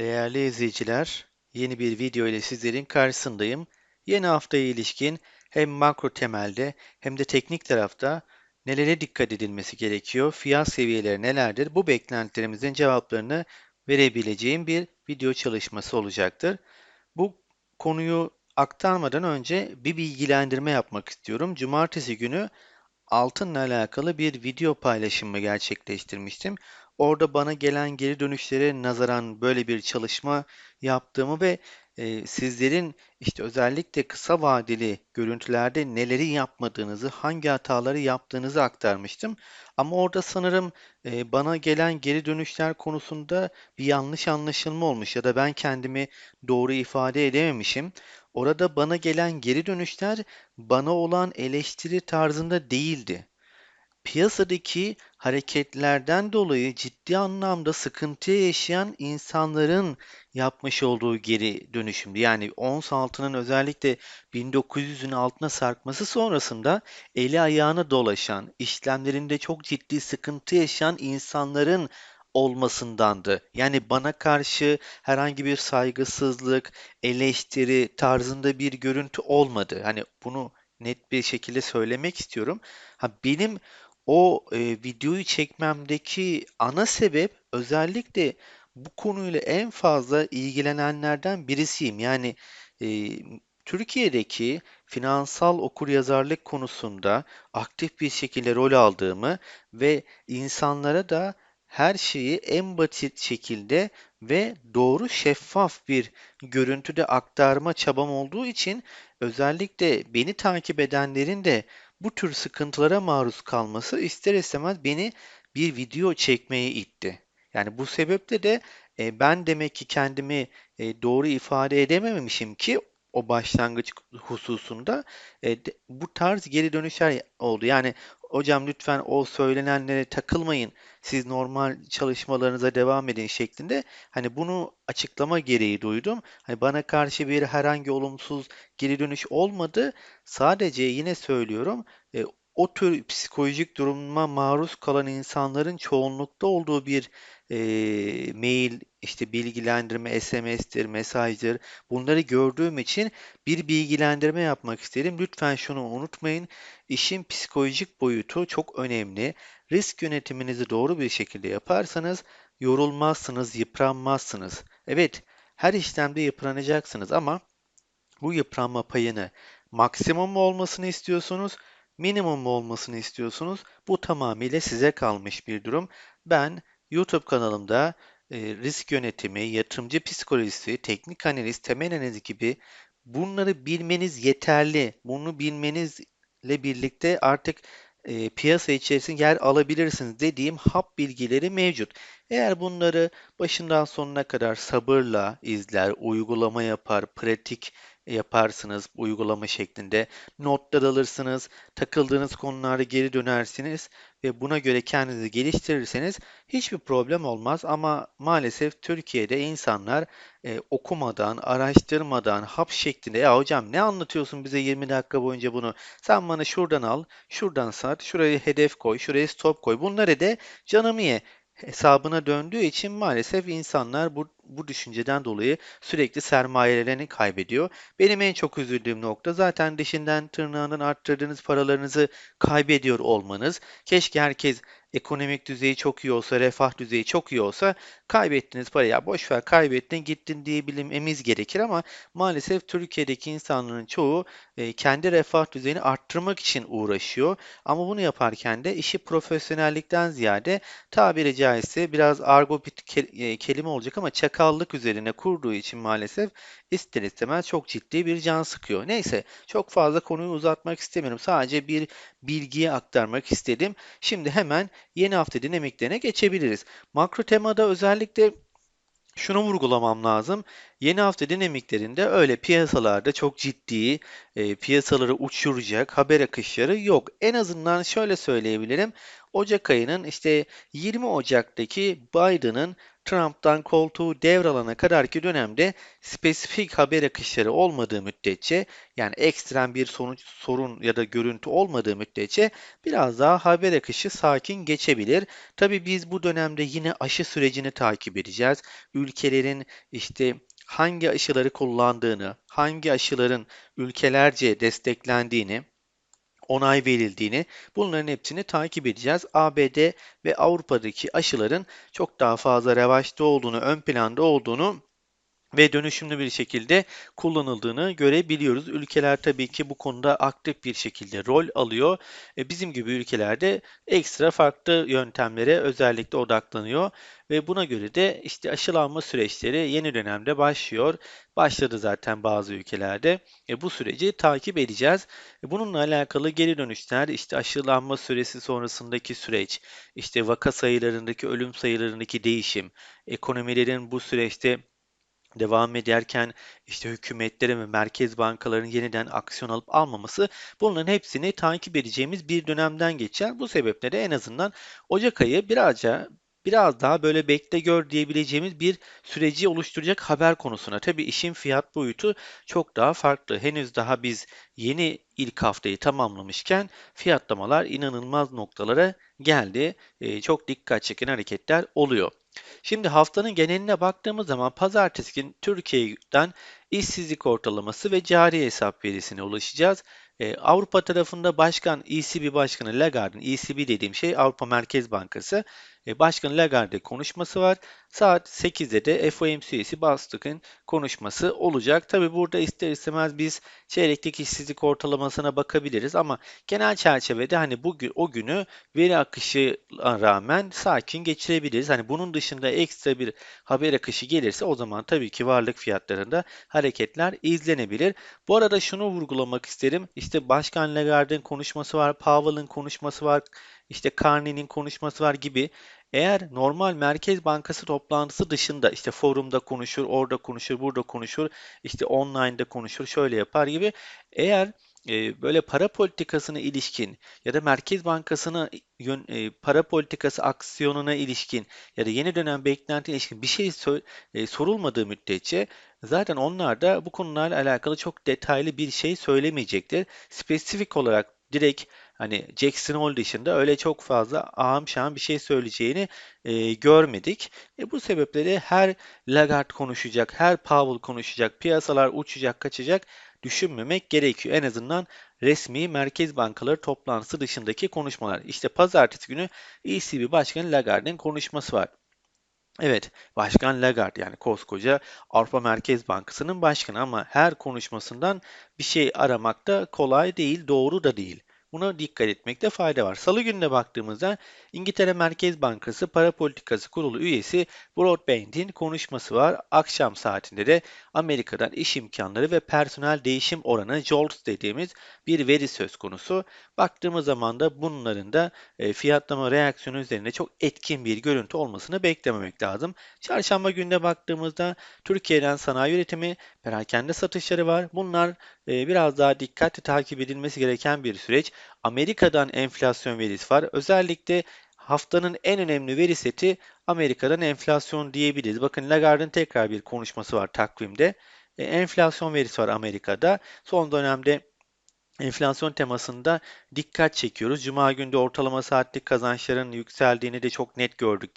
Değerli izleyiciler, yeni bir video ile sizlerin karşısındayım. Yeni haftaya ilişkin hem makro temelde hem de teknik tarafta nelere dikkat edilmesi gerekiyor, fiyat seviyeleri nelerdir, bu beklentilerimizin cevaplarını verebileceğim bir video çalışması olacaktır. Bu konuyu aktarmadan önce bir bilgilendirme yapmak istiyorum. Cumartesi günü altınla alakalı bir video paylaşımı gerçekleştirmiştim. Orada bana gelen geri dönüşlere nazaran böyle bir çalışma yaptığımı ve e, sizlerin işte özellikle kısa vadeli görüntülerde neleri yapmadığınızı, hangi hataları yaptığınızı aktarmıştım. Ama orada sanırım e, bana gelen geri dönüşler konusunda bir yanlış anlaşılma olmuş ya da ben kendimi doğru ifade edememişim. Orada bana gelen geri dönüşler bana olan eleştiri tarzında değildi. Piyasadaki hareketlerden dolayı ciddi anlamda sıkıntı yaşayan insanların yapmış olduğu geri dönüşümdü. Yani ons altının özellikle 1900'ün altına sarkması sonrasında eli ayağına dolaşan, işlemlerinde çok ciddi sıkıntı yaşayan insanların olmasındandı. Yani bana karşı herhangi bir saygısızlık, eleştiri tarzında bir görüntü olmadı. Hani bunu net bir şekilde söylemek istiyorum. Ha benim o e, videoyu çekmemdeki ana sebep özellikle bu konuyla en fazla ilgilenenlerden birisiyim. Yani e, Türkiye'deki finansal okuryazarlık konusunda aktif bir şekilde rol aldığımı ve insanlara da her şeyi en basit şekilde ve doğru şeffaf bir görüntüde aktarma çabam olduğu için özellikle beni takip edenlerin de bu tür sıkıntılara maruz kalması ister istemez beni bir video çekmeye itti. Yani bu sebeple de e, ben demek ki kendimi e, doğru ifade edememişim ki o başlangıç hususunda e, de, bu tarz geri dönüşler oldu. Yani hocam lütfen o söylenenlere takılmayın. Siz normal çalışmalarınıza devam edin şeklinde. Hani bunu açıklama gereği duydum. Hani bana karşı bir herhangi olumsuz geri dönüş olmadı. Sadece yine söylüyorum e, o tür psikolojik duruma maruz kalan insanların çoğunlukta olduğu bir e, mail, işte bilgilendirme, SMS'tir, mesajdır. Bunları gördüğüm için bir bilgilendirme yapmak istedim. Lütfen şunu unutmayın. İşin psikolojik boyutu çok önemli. Risk yönetiminizi doğru bir şekilde yaparsanız yorulmazsınız, yıpranmazsınız. Evet, her işlemde yıpranacaksınız ama bu yıpranma payını maksimum mu olmasını istiyorsunuz, minimum mu olmasını istiyorsunuz? Bu tamamıyla size kalmış bir durum. Ben YouTube kanalımda e, risk yönetimi, yatırımcı psikolojisi, teknik analiz, temel analiz gibi bunları bilmeniz yeterli. Bunu bilmenizle birlikte artık e, piyasa içerisinde yer alabilirsiniz dediğim hap bilgileri mevcut. Eğer bunları başından sonuna kadar sabırla izler, uygulama yapar, pratik yaparsınız uygulama şeklinde. Notlar alırsınız, takıldığınız konularda geri dönersiniz ve buna göre kendinizi geliştirirseniz hiçbir problem olmaz. Ama maalesef Türkiye'de insanlar e, okumadan, araştırmadan, hap şeklinde ya hocam ne anlatıyorsun bize 20 dakika boyunca bunu? Sen bana şuradan al, şuradan sat, şuraya hedef koy, şuraya stop koy. Bunları de canımı ye hesabına döndüğü için maalesef insanlar bu, bu düşünceden dolayı sürekli sermayelerini kaybediyor. Benim en çok üzüldüğüm nokta zaten dişinden tırnağından arttırdığınız paralarınızı kaybediyor olmanız. Keşke herkes ekonomik düzeyi çok iyi olsa, refah düzeyi çok iyi olsa kaybettiğiniz parayı ya boş ver kaybettin gittin diyebilmemiz gerekir ama maalesef Türkiye'deki insanların çoğu e, kendi refah düzeyini arttırmak için uğraşıyor. Ama bunu yaparken de işi profesyonellikten ziyade tabiri caizse biraz argo bir e, kelime olacak ama çakallık üzerine kurduğu için maalesef ister istemez çok ciddi bir can sıkıyor. Neyse çok fazla konuyu uzatmak istemiyorum. Sadece bir bilgiyi aktarmak istedim. Şimdi hemen yeni hafta dinamiklerine geçebiliriz. Makro temada özellikle şunu vurgulamam lazım. Yeni hafta dinamiklerinde öyle piyasalarda çok ciddi e, piyasaları uçuracak haber akışları yok. En azından şöyle söyleyebilirim. Ocak ayının işte 20 Ocak'taki Biden'ın Trump'tan koltuğu devralana kadarki dönemde spesifik haber akışları olmadığı müddetçe yani ekstrem bir sonuç, sorun ya da görüntü olmadığı müddetçe biraz daha haber akışı sakin geçebilir. Tabii biz bu dönemde yine aşı sürecini takip edeceğiz. Ülkelerin işte hangi aşıları kullandığını, hangi aşıların ülkelerce desteklendiğini, onay verildiğini, bunların hepsini takip edeceğiz. ABD ve Avrupa'daki aşıların çok daha fazla revaçta olduğunu, ön planda olduğunu ve dönüşümlü bir şekilde kullanıldığını görebiliyoruz. Ülkeler tabii ki bu konuda aktif bir şekilde rol alıyor. E, bizim gibi ülkelerde ekstra farklı yöntemlere özellikle odaklanıyor ve buna göre de işte aşılanma süreçleri yeni dönemde başlıyor. Başladı zaten bazı ülkelerde. E, bu süreci takip edeceğiz. E, bununla alakalı geri dönüşler, işte aşılanma süresi sonrasındaki süreç, işte vaka sayılarındaki, ölüm sayılarındaki değişim, ekonomilerin bu süreçte devam ederken işte hükümetlerin ve merkez bankaların yeniden aksiyon alıp almaması bunların hepsini takip edeceğimiz bir dönemden geçer. Bu sebeple de en azından Ocak ayı birazca biraz daha böyle bekle gör diyebileceğimiz bir süreci oluşturacak haber konusuna. Tabii işin fiyat boyutu çok daha farklı. Henüz daha biz yeni ilk haftayı tamamlamışken fiyatlamalar inanılmaz noktalara geldi. Ee, çok dikkat çeken hareketler oluyor. Şimdi haftanın geneline baktığımız zaman pazartesi gün Türkiye'den işsizlik ortalaması ve cari hesap verisine ulaşacağız. Ee, Avrupa tarafında başkan ECB Başkanı Lagarde'ın ECB dediğim şey Avrupa Merkez Bankası e, Başkan Lagarde konuşması var. Saat 8'de de FOMC üyesi Bastık'ın konuşması olacak. Tabi burada ister istemez biz çeyreklik işsizlik ortalamasına bakabiliriz ama genel çerçevede hani bugün o günü veri akışı rağmen sakin geçirebiliriz. Hani bunun dışında ekstra bir haber akışı gelirse o zaman tabii ki varlık fiyatlarında hareketler izlenebilir. Bu arada şunu vurgulamak isterim. İşte Başkan Lagarde'ın konuşması var, Powell'ın konuşması var, işte Carney'nin konuşması var gibi eğer normal Merkez Bankası toplantısı dışında işte forumda konuşur, orada konuşur, burada konuşur, işte online'da konuşur, şöyle yapar gibi eğer e, böyle para politikasına ilişkin ya da Merkez Bankası'na yön, e, para politikası aksiyonuna ilişkin ya da yeni dönem beklenti ilişkin bir şey e, sorulmadığı müddetçe zaten onlar da bu konularla alakalı çok detaylı bir şey söylemeyecektir. Spesifik olarak direkt Hani Jackson Hole dışında öyle çok fazla ahım şahım bir şey söyleyeceğini e, görmedik. E, bu sebeple her Lagarde konuşacak, her Powell konuşacak, piyasalar uçacak, kaçacak düşünmemek gerekiyor. En azından resmi merkez bankaları toplantısı dışındaki konuşmalar. İşte pazartesi günü ECB Başkanı Lagarde'ın konuşması var. Evet, Başkan Lagarde yani koskoca Avrupa Merkez Bankası'nın başkanı ama her konuşmasından bir şey aramak da kolay değil, doğru da değil. Buna dikkat etmekte fayda var. Salı gününe baktığımızda İngiltere Merkez Bankası Para Politikası Kurulu üyesi Broadbent'in konuşması var. Akşam saatinde de Amerika'dan iş imkanları ve personel değişim oranı JOLTS dediğimiz bir veri söz konusu. Baktığımız zaman da bunların da e, fiyatlama reaksiyonu üzerinde çok etkin bir görüntü olmasını beklememek lazım. Çarşamba gününe baktığımızda Türkiye'den sanayi üretimi, perakende satışları var. Bunlar e, biraz daha dikkatli takip edilmesi gereken bir süreç. Amerika'dan enflasyon verisi var. Özellikle haftanın en önemli veri seti Amerika'dan enflasyon diyebiliriz. Bakın Lagarde'ın tekrar bir konuşması var takvimde. E, enflasyon verisi var Amerika'da. Son dönemde enflasyon temasında dikkat çekiyoruz. Cuma günde ortalama saatlik kazançların yükseldiğini de çok net gördük.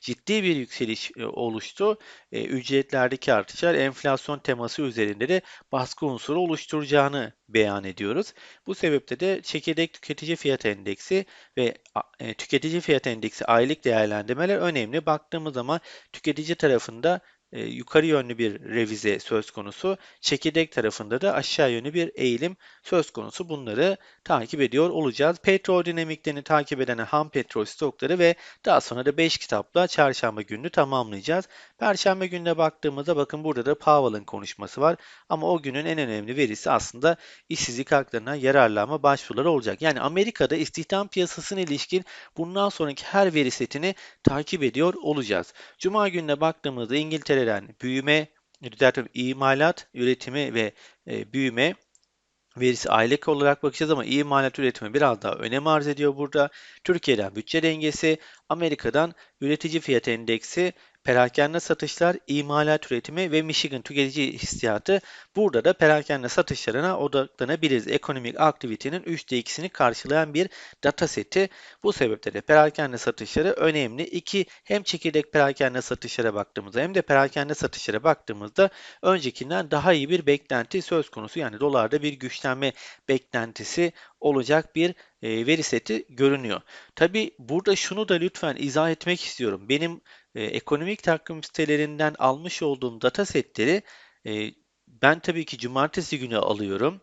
Ciddi bir yükseliş e, oluştu. E, ücretlerdeki artışlar enflasyon teması üzerinde de baskı unsuru oluşturacağını beyan ediyoruz. Bu sebeple de çekirdek tüketici fiyat endeksi ve e, tüketici fiyat endeksi aylık değerlendirmeler önemli. Baktığımız zaman tüketici tarafında e, yukarı yönlü bir revize söz konusu. Çekirdek tarafında da aşağı yönlü bir eğilim söz konusu. Bunları takip ediyor olacağız. Petrol dinamiklerini takip eden ham petrol stokları ve daha sonra da 5 kitapla çarşamba gününü tamamlayacağız. Perşembe gününe baktığımızda bakın burada da Powell'ın konuşması var. Ama o günün en önemli verisi aslında işsizlik haklarına yararlanma başvuruları olacak. Yani Amerika'da istihdam piyasasına ilişkin bundan sonraki her veri setini takip ediyor olacağız. Cuma gününe baktığımızda İngiltere'den büyüme, düzeltiyorum imalat, üretimi ve e, büyüme verisi aylık olarak bakacağız ama imalat üretimi biraz daha önem arz ediyor burada. Türkiye'den bütçe dengesi, Amerika'dan üretici fiyat endeksi perakende satışlar, imalat üretimi ve Michigan tüketici hissiyatı. Burada da perakende satışlarına odaklanabiliriz. Ekonomik aktivitenin 3'te 2'sini karşılayan bir data seti. Bu sebeple de perakende satışları önemli. İki, hem çekirdek perakende satışlara baktığımızda hem de perakende satışlara baktığımızda öncekinden daha iyi bir beklenti söz konusu. Yani dolarda bir güçlenme beklentisi olacak bir e, veri seti görünüyor. Tabi burada şunu da lütfen izah etmek istiyorum. Benim e, ekonomik takvim sitelerinden almış olduğum data setleri e, ben tabii ki cumartesi günü alıyorum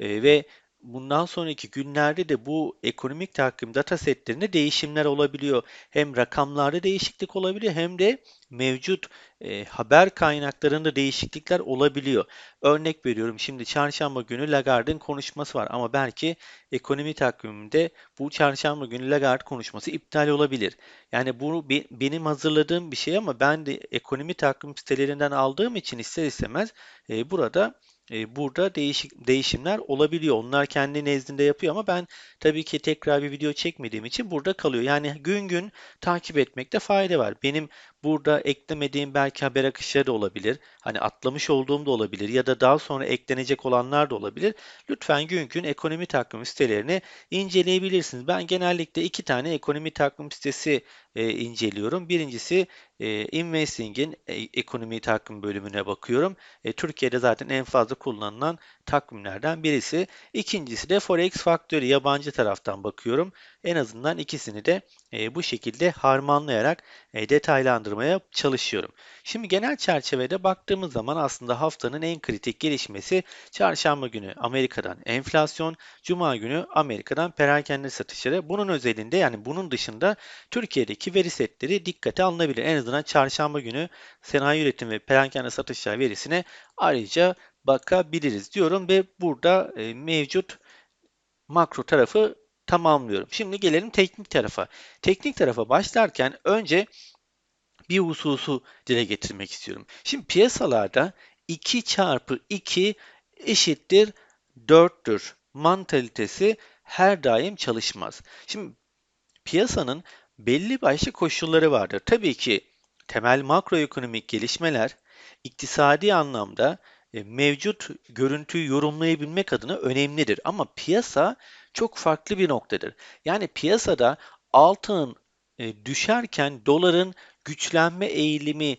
e, ve bundan sonraki günlerde de bu ekonomik takvim data setlerinde değişimler olabiliyor. Hem rakamlarda değişiklik olabiliyor hem de mevcut e, haber kaynaklarında değişiklikler olabiliyor. Örnek veriyorum şimdi çarşamba günü Lagarde'ın konuşması var ama belki ekonomi takviminde bu çarşamba günü Lagarde konuşması iptal olabilir. Yani bu be, benim hazırladığım bir şey ama ben de ekonomi takvim sitelerinden aldığım için ister istemez e, burada burada değişik değişimler olabiliyor. Onlar kendi nezdinde yapıyor ama ben tabii ki tekrar bir video çekmediğim için burada kalıyor. Yani gün gün takip etmekte fayda var. Benim burada eklemediğim belki haber akışları da olabilir. Hani atlamış olduğum da olabilir ya da daha sonra eklenecek olanlar da olabilir. Lütfen gün gün ekonomi takvim sitelerini inceleyebilirsiniz. Ben genellikle iki tane ekonomi takvim sitesi e, inceliyorum. Birincisi e, Investing'in e, ekonomi takvim bölümüne bakıyorum. E, Türkiye'de zaten en fazla kullanılan takvimlerden birisi. İkincisi de Forex Factory yabancı taraftan bakıyorum. En azından ikisini de e, bu şekilde harmanlayarak e, detaylandırmaya çalışıyorum. Şimdi genel çerçevede baktığımız zaman aslında haftanın en kritik gelişmesi çarşamba günü Amerika'dan enflasyon, cuma günü Amerika'dan perakende satışları. Bunun özelinde yani bunun dışında Türkiye'deki veri setleri dikkate alınabilir. En azından çarşamba günü sanayi üretim ve perakende satışlar verisine ayrıca bakabiliriz diyorum ve burada e, mevcut makro tarafı tamamlıyorum. Şimdi gelelim teknik tarafa. Teknik tarafa başlarken önce bir hususu dile getirmek istiyorum. Şimdi piyasalarda 2 çarpı 2 eşittir 4'tür mantalitesi her daim çalışmaz. Şimdi piyasanın belli başlı koşulları vardır. Tabii ki temel makroekonomik gelişmeler iktisadi anlamda e, mevcut görüntüyü yorumlayabilmek adına önemlidir. Ama piyasa çok farklı bir noktadır. Yani piyasada altın e, düşerken doların güçlenme eğilimi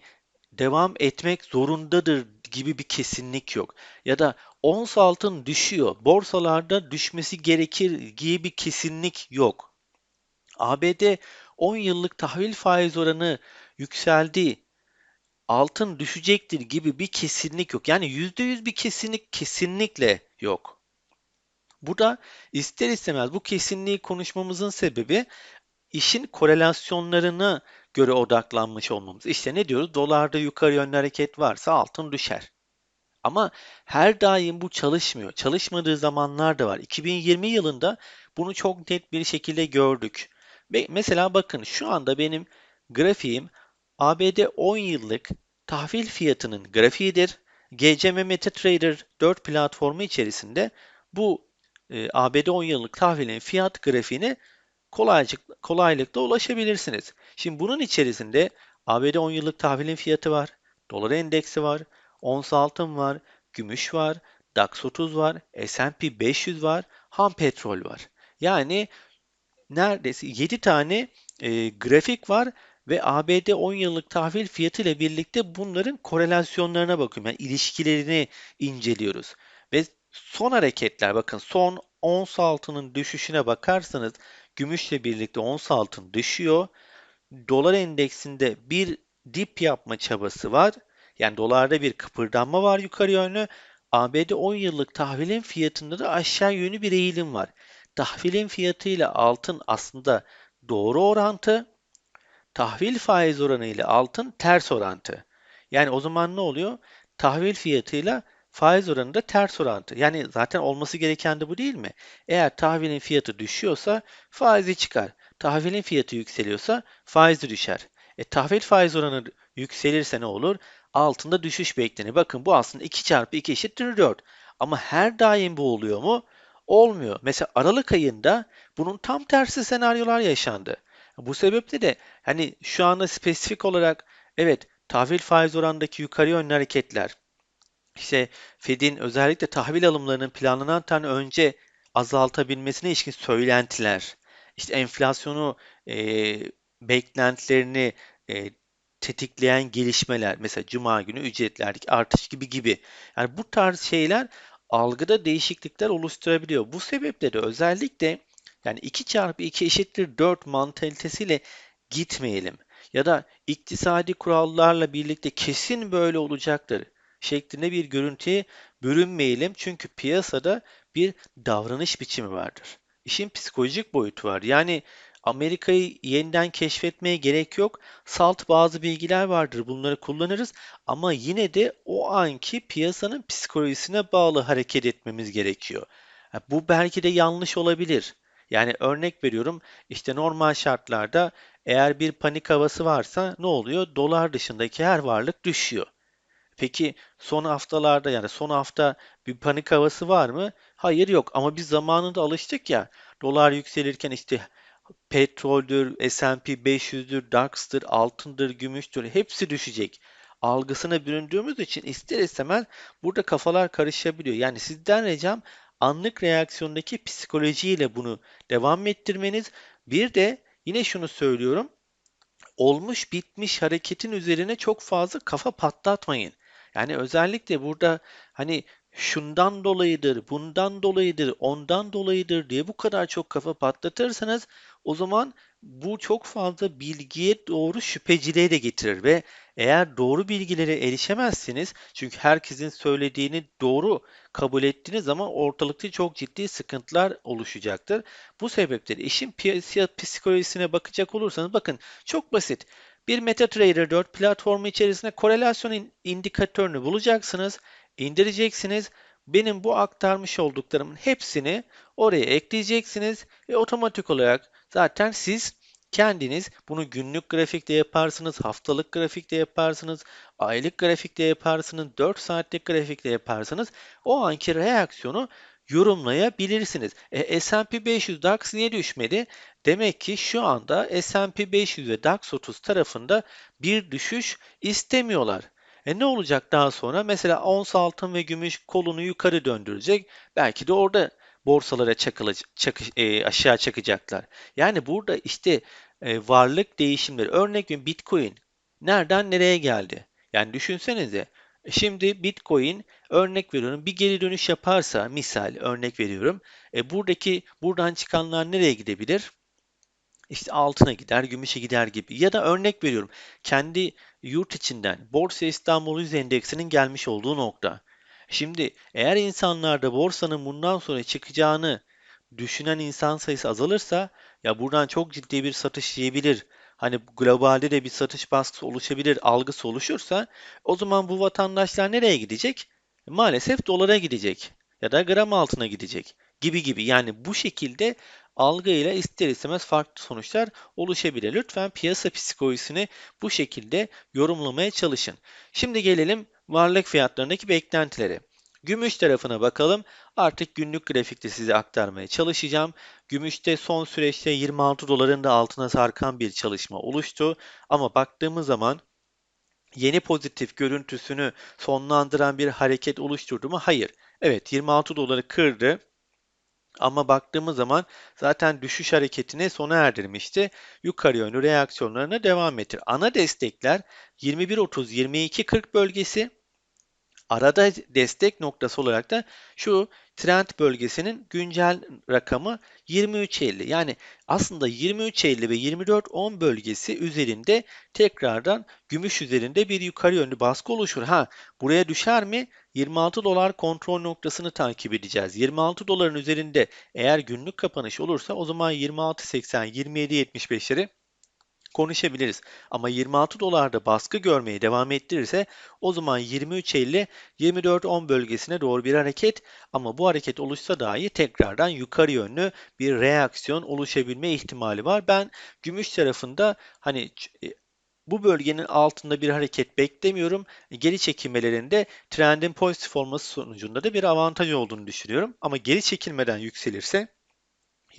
devam etmek zorundadır gibi bir kesinlik yok. Ya da ons altın düşüyor, borsalarda düşmesi gerekir gibi bir kesinlik yok. ABD 10 yıllık tahvil faiz oranı yükseldi, altın düşecektir gibi bir kesinlik yok. Yani %100 bir kesinlik kesinlikle yok. Burada ister istemez bu kesinliği konuşmamızın sebebi işin korelasyonlarını göre odaklanmış olmamız. İşte ne diyoruz? Dolarda yukarı yönlü hareket varsa altın düşer. Ama her daim bu çalışmıyor. Çalışmadığı zamanlar da var. 2020 yılında bunu çok net bir şekilde gördük. Mesela bakın şu anda benim grafiğim ABD 10 yıllık tahvil fiyatının grafiğidir. GCM MetaTrader 4 platformu içerisinde bu e, ABD 10 yıllık tahvilin fiyat grafiğine kolaycık, kolaylıkla ulaşabilirsiniz. Şimdi bunun içerisinde ABD 10 yıllık tahvilin fiyatı var, dolar endeksi var, ons altın var, gümüş var, DAX 30 var, S&P 500 var, ham petrol var. Yani neredeyse 7 tane e, grafik var ve ABD 10 yıllık tahvil fiyatı ile birlikte bunların korelasyonlarına bakıyorum. Yani ilişkilerini inceliyoruz. Ve son hareketler bakın son ons altının düşüşüne bakarsanız gümüşle birlikte ons altın düşüyor. Dolar endeksinde bir dip yapma çabası var. Yani dolarda bir kıpırdanma var yukarı yönlü. ABD 10 yıllık tahvilin fiyatında da aşağı yönlü bir eğilim var. Tahvilin fiyatı ile altın aslında doğru orantı. Tahvil faiz oranı ile altın ters orantı. Yani o zaman ne oluyor? Tahvil fiyatıyla faiz oranı da ters orantı. Yani zaten olması gereken de bu değil mi? Eğer tahvilin fiyatı düşüyorsa faizi çıkar. Tahvilin fiyatı yükseliyorsa faizi düşer. E tahvil faiz oranı yükselirse ne olur? Altında düşüş beklenir. Bakın bu aslında 2 çarpı 2 eşittir 4. Ama her daim bu oluyor mu? Olmuyor. Mesela Aralık ayında bunun tam tersi senaryolar yaşandı. Bu sebeple de hani şu anda spesifik olarak Evet, tahvil faiz oranındaki yukarı yönlü hareketler, işte Fed'in özellikle tahvil alımlarının planlanan tane önce azaltabilmesine ilişkin söylentiler, işte enflasyonu e, beklentilerini e, tetikleyen gelişmeler, mesela Cuma günü ücretlerdeki artış gibi gibi. Yani bu tarz şeyler algıda değişiklikler oluşturabiliyor. Bu sebeple de özellikle yani 2 çarpı 2 eşittir 4 mantalitesiyle gitmeyelim. Ya da iktisadi kurallarla birlikte kesin böyle olacaktır şeklinde bir görüntüye bürünmeyelim. Çünkü piyasada bir davranış biçimi vardır. İşin psikolojik boyutu var. Yani Amerika'yı yeniden keşfetmeye gerek yok. Salt bazı bilgiler vardır. Bunları kullanırız. Ama yine de o anki piyasanın psikolojisine bağlı hareket etmemiz gerekiyor. Bu belki de yanlış olabilir. Yani örnek veriyorum işte normal şartlarda eğer bir panik havası varsa ne oluyor? Dolar dışındaki her varlık düşüyor. Peki son haftalarda yani son hafta bir panik havası var mı? Hayır yok ama biz zamanında alıştık ya. Dolar yükselirken işte petroldür, S&P 500'dür, DAX'tır, altındır, gümüştür hepsi düşecek. Algısına büründüğümüz için ister istemez burada kafalar karışabiliyor. Yani sizden ricam anlık reaksiyondaki psikolojiyle bunu devam ettirmeniz. Bir de yine şunu söylüyorum. Olmuş bitmiş hareketin üzerine çok fazla kafa patlatmayın. Yani özellikle burada hani şundan dolayıdır, bundan dolayıdır, ondan dolayıdır diye bu kadar çok kafa patlatırsanız o zaman bu çok fazla bilgiye doğru şüpheciliğe de getirir ve eğer doğru bilgilere erişemezsiniz çünkü herkesin söylediğini doğru kabul ettiğiniz zaman ortalıkta çok ciddi sıkıntılar oluşacaktır. Bu sebeple işin piyasa psikolojisine bakacak olursanız bakın çok basit. Bir MetaTrader 4 platformu içerisinde korelasyon indikatörünü bulacaksınız, indireceksiniz. Benim bu aktarmış olduklarımın hepsini oraya ekleyeceksiniz ve otomatik olarak zaten siz kendiniz bunu günlük grafikte yaparsınız, haftalık grafikte yaparsınız, aylık grafikte yaparsınız, 4 saatlik grafikte yaparsınız. O anki reaksiyonu yorumlayabilirsiniz. E, S&P 500 DAX niye düşmedi? Demek ki şu anda S&P 500 ve DAX 30 tarafında bir düşüş istemiyorlar. E ne olacak daha sonra? Mesela ons altın ve gümüş kolunu yukarı döndürecek. Belki de orada borsalara çakılacak, çakı, e, aşağı çakacaklar. Yani burada işte e, varlık değişimleri. Örnek bir Bitcoin nereden nereye geldi? Yani düşünsenize Şimdi Bitcoin örnek veriyorum bir geri dönüş yaparsa misal örnek veriyorum. E, buradaki buradan çıkanlar nereye gidebilir? İşte altına gider, gümüşe gider gibi. Ya da örnek veriyorum kendi yurt içinden Borsa İstanbul Yüz Endeksinin gelmiş olduğu nokta. Şimdi eğer insanlarda borsanın bundan sonra çıkacağını düşünen insan sayısı azalırsa ya buradan çok ciddi bir satış yiyebilir hani globalde de bir satış baskısı oluşabilir algısı oluşursa o zaman bu vatandaşlar nereye gidecek? Maalesef dolara gidecek ya da gram altına gidecek gibi gibi. Yani bu şekilde algıyla ister istemez farklı sonuçlar oluşabilir. Lütfen piyasa psikolojisini bu şekilde yorumlamaya çalışın. Şimdi gelelim varlık fiyatlarındaki beklentilere. Gümüş tarafına bakalım. Artık günlük grafikte size aktarmaya çalışacağım. Gümüşte son süreçte 26 doların da altına sarkan bir çalışma oluştu. Ama baktığımız zaman yeni pozitif görüntüsünü sonlandıran bir hareket oluşturdu mu? Hayır. Evet 26 doları kırdı. Ama baktığımız zaman zaten düşüş hareketini sona erdirmişti. Yukarı yönlü reaksiyonlarına devam ettir. Ana destekler 21.30-22.40 bölgesi Arada destek noktası olarak da şu trend bölgesinin güncel rakamı 23.50. Yani aslında 23.50 ve 24.10 bölgesi üzerinde tekrardan gümüş üzerinde bir yukarı yönlü baskı oluşur. Ha buraya düşer mi? 26 dolar kontrol noktasını takip edeceğiz. 26 doların üzerinde eğer günlük kapanış olursa o zaman 26.80 27.75'leri konuşabiliriz. Ama 26 dolarda baskı görmeye devam ettirirse o zaman 23.50 24.10 bölgesine doğru bir hareket ama bu hareket oluşsa dahi tekrardan yukarı yönlü bir reaksiyon oluşabilme ihtimali var. Ben gümüş tarafında hani e, bu bölgenin altında bir hareket beklemiyorum. Geri çekilmelerinde trendin pozitif olması sonucunda da bir avantaj olduğunu düşünüyorum. Ama geri çekilmeden yükselirse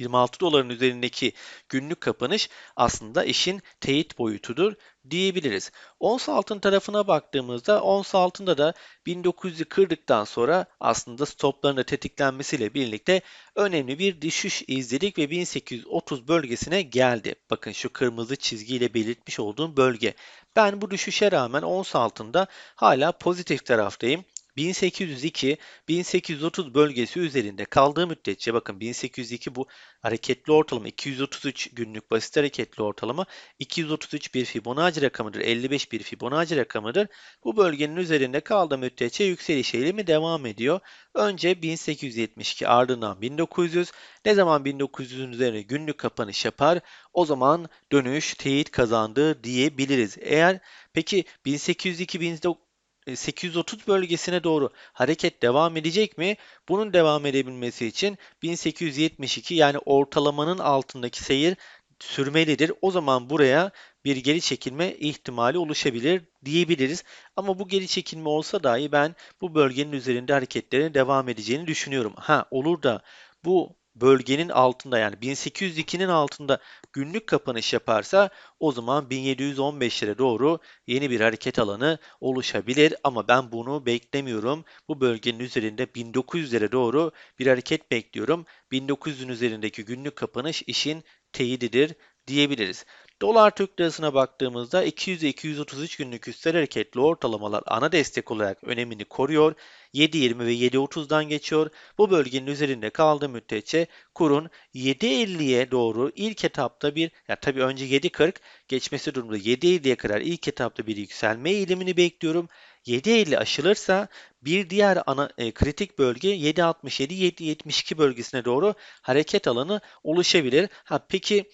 26 doların üzerindeki günlük kapanış aslında işin teyit boyutudur diyebiliriz. Ons altın tarafına baktığımızda ons altında da 1900'ü kırdıktan sonra aslında stopların tetiklenmesiyle birlikte önemli bir düşüş izledik ve 1830 bölgesine geldi. Bakın şu kırmızı çizgiyle belirtmiş olduğum bölge. Ben bu düşüşe rağmen ons altında hala pozitif taraftayım. 1802-1830 bölgesi üzerinde kaldığı müddetçe bakın 1802 bu hareketli ortalama 233 günlük basit hareketli ortalama 233 bir Fibonacci rakamıdır 55 bir Fibonacci rakamıdır. Bu bölgenin üzerinde kaldığı müddetçe yükseliş eğilimi devam ediyor. Önce 1872 ardından 1900 ne zaman 1900'ün üzerine günlük kapanış yapar o zaman dönüş teyit kazandı diyebiliriz. Eğer peki 1802 830 bölgesine doğru hareket devam edecek mi? Bunun devam edebilmesi için 1872 yani ortalamanın altındaki seyir sürmelidir. O zaman buraya bir geri çekilme ihtimali oluşabilir diyebiliriz. Ama bu geri çekilme olsa dahi ben bu bölgenin üzerinde hareketlerin devam edeceğini düşünüyorum. Ha olur da bu bölgenin altında yani 1802'nin altında günlük kapanış yaparsa o zaman 1715'lere doğru yeni bir hareket alanı oluşabilir ama ben bunu beklemiyorum. Bu bölgenin üzerinde 1900'lere doğru bir hareket bekliyorum. 1900'ün üzerindeki günlük kapanış işin teyididir diyebiliriz. Dolar Türk lirasına baktığımızda 200-233 günlük üstel hareketli ortalamalar ana destek olarak önemini koruyor. 7.20 ve 7.30'dan geçiyor. Bu bölgenin üzerinde kaldığı müddetçe kurun 7.50'ye doğru ilk etapta bir, ya tabii önce 7.40 geçmesi durumunda 7.50'ye kadar ilk etapta bir yükselme eğilimini bekliyorum. 7.50 aşılırsa bir diğer ana e, kritik bölge 7.67-7.72 bölgesine doğru hareket alanı oluşabilir. Ha peki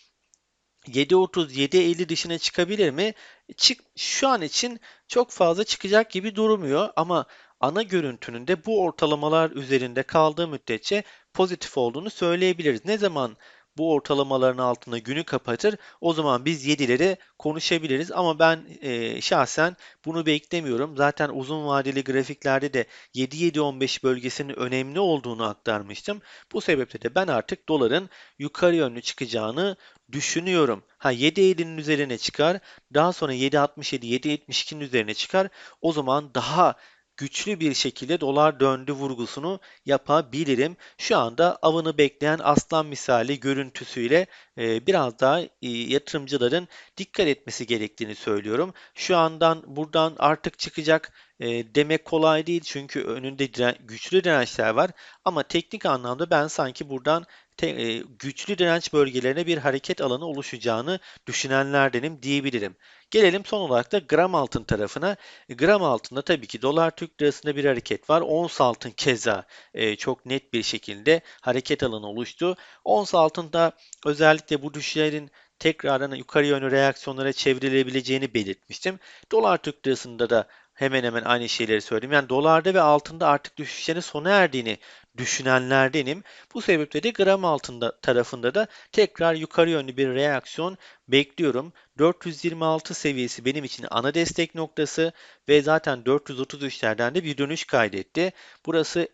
7.30, 7.50 dışına çıkabilir mi? Çık, şu an için çok fazla çıkacak gibi durmuyor ama ana görüntünün de bu ortalamalar üzerinde kaldığı müddetçe pozitif olduğunu söyleyebiliriz. Ne zaman bu ortalamaların altında günü kapatır o zaman biz 7'leri konuşabiliriz ama ben e, şahsen bunu beklemiyorum. Zaten uzun vadeli grafiklerde de 7-7-15 bölgesinin önemli olduğunu aktarmıştım. Bu sebeple de ben artık doların yukarı yönlü çıkacağını düşünüyorum. Ha 7.50'nin üzerine çıkar. Daha sonra 7.67, 7.72'nin üzerine çıkar. O zaman daha güçlü bir şekilde dolar döndü vurgusunu yapabilirim. Şu anda avını bekleyen aslan misali görüntüsüyle e, biraz daha e, yatırımcıların dikkat etmesi gerektiğini söylüyorum. Şu andan buradan artık çıkacak e, demek kolay değil çünkü önünde diren, güçlü dirençler var ama teknik anlamda ben sanki buradan te, e, güçlü direnç bölgelerine bir hareket alanı oluşacağını düşünenlerdenim diyebilirim. Gelelim son olarak da gram altın tarafına. Gram altında tabii ki dolar Türk lirasında bir hareket var. Ons altın keza e, çok net bir şekilde hareket alanı oluştu. Ons altında özellikle bu düşüşlerin tekrardan yukarı yönlü reaksiyonlara çevrilebileceğini belirtmiştim. Dolar Türk lirasında da hemen hemen aynı şeyleri söyledim. Yani dolarda ve altında artık düşüşlerin sona erdiğini düşünenlerdenim. Bu sebeple de gram altında tarafında da tekrar yukarı yönlü bir reaksiyon bekliyorum. 426 seviyesi benim için ana destek noktası ve zaten 433'lerden de bir dönüş kaydetti. Burası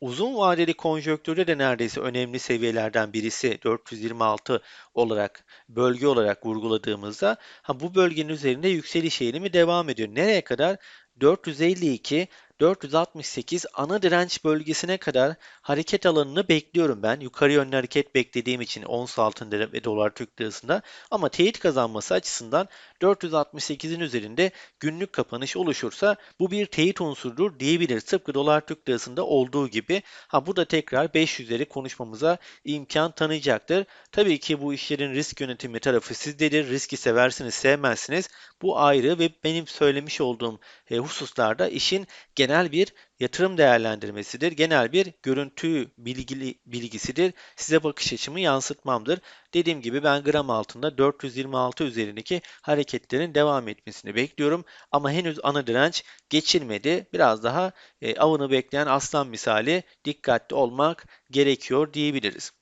uzun vadeli konjonktürde de neredeyse önemli seviyelerden birisi 426 olarak bölge olarak vurguladığımızda ha bu bölgenin üzerinde yükseliş eğilimi devam ediyor. Nereye kadar? 452 468 ana direnç bölgesine kadar hareket alanını bekliyorum ben. Yukarı yönlü hareket beklediğim için ons altında ve dolar Türk lirasında ama teyit kazanması açısından 468'in üzerinde günlük kapanış oluşursa bu bir teyit unsurudur diyebiliriz. Tıpkı dolar Türk lirasında olduğu gibi. Ha bu da tekrar 500'leri konuşmamıza imkan tanıyacaktır. Tabii ki bu işlerin risk yönetimi tarafı sizdedir. Riski seversiniz, sevmezsiniz. Bu ayrı ve benim söylemiş olduğum e, hususlarda işin genel bir yatırım değerlendirmesidir. Genel bir görüntü bilgili, bilgisidir. Size bakış açımı yansıtmamdır. Dediğim gibi ben gram altında 426 üzerindeki hareketlerin devam etmesini bekliyorum. Ama henüz ana direnç geçilmedi. Biraz daha e, avını bekleyen aslan misali dikkatli olmak gerekiyor diyebiliriz.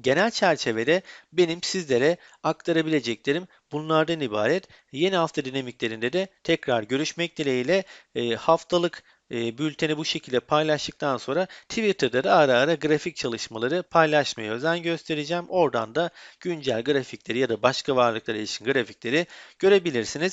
Genel çerçevede benim sizlere aktarabileceklerim bunlardan ibaret. Yeni hafta dinamiklerinde de tekrar görüşmek dileğiyle e, haftalık e, bülteni bu şekilde paylaştıktan sonra Twitter'da da ara ara grafik çalışmaları paylaşmaya özen göstereceğim. Oradan da güncel grafikleri ya da başka varlıklara ilişkin grafikleri görebilirsiniz.